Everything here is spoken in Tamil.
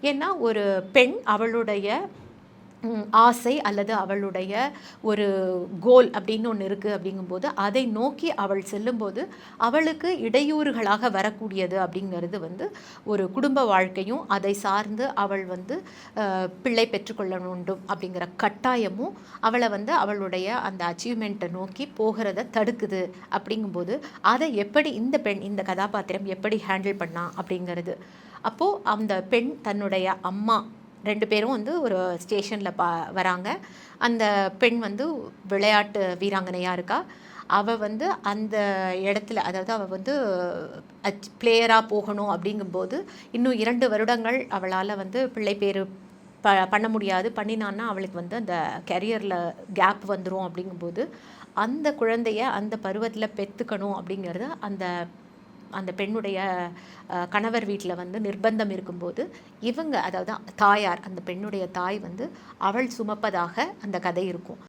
ஏன்னா ஒரு பெண் அவளுடைய ஆசை அல்லது அவளுடைய ஒரு கோல் அப்படின்னு ஒன்று இருக்குது அப்படிங்கும்போது அதை நோக்கி அவள் செல்லும்போது அவளுக்கு இடையூறுகளாக வரக்கூடியது அப்படிங்கிறது வந்து ஒரு குடும்ப வாழ்க்கையும் அதை சார்ந்து அவள் வந்து பிள்ளை பெற்றுக்கொள்ள வேண்டும் அப்படிங்கிற கட்டாயமும் அவளை வந்து அவளுடைய அந்த அச்சீவ்மெண்ட்டை நோக்கி போகிறத தடுக்குது அப்படிங்கும்போது அதை எப்படி இந்த பெண் இந்த கதாபாத்திரம் எப்படி ஹேண்டில் பண்ணா அப்படிங்கிறது. அப்போது அந்த பெண் தன்னுடைய அம்மா ரெண்டு பேரும் வந்து ஒரு ஸ்டேஷனில் பா வராங்க. அந்த பெண் வந்து விளையாட்டு வீராங்கனையாக இருக்கா. அவள் வந்து அந்த இடத்துல அதாவது அவள் வந்து பிளேயராக போகணும் அப்படிங்கும்போது இன்னும் இரண்டு வருடங்கள் அவளால் வந்து பிள்ளை பேர் ப பண்ண முடியாது. பண்ணினான்னா அவளுக்கு வந்து அந்த கெரியரில் கேப் வந்துடும் அப்படிங்கும்போது அந்த குழந்தைய அந்த பருவத்தில் பெற்றுக்கணும் அப்படிங்கிறது அந்த அந்த பெண்ணுடைய கணவர் வீட்டில் வந்து நிர்பந்தம் இருக்கும்போது இவங்க அதாவது தாயார் அந்த பெண்ணுடைய தாய் வந்து அவள் சுமப்பதாக அந்த கதை இருக்கும்.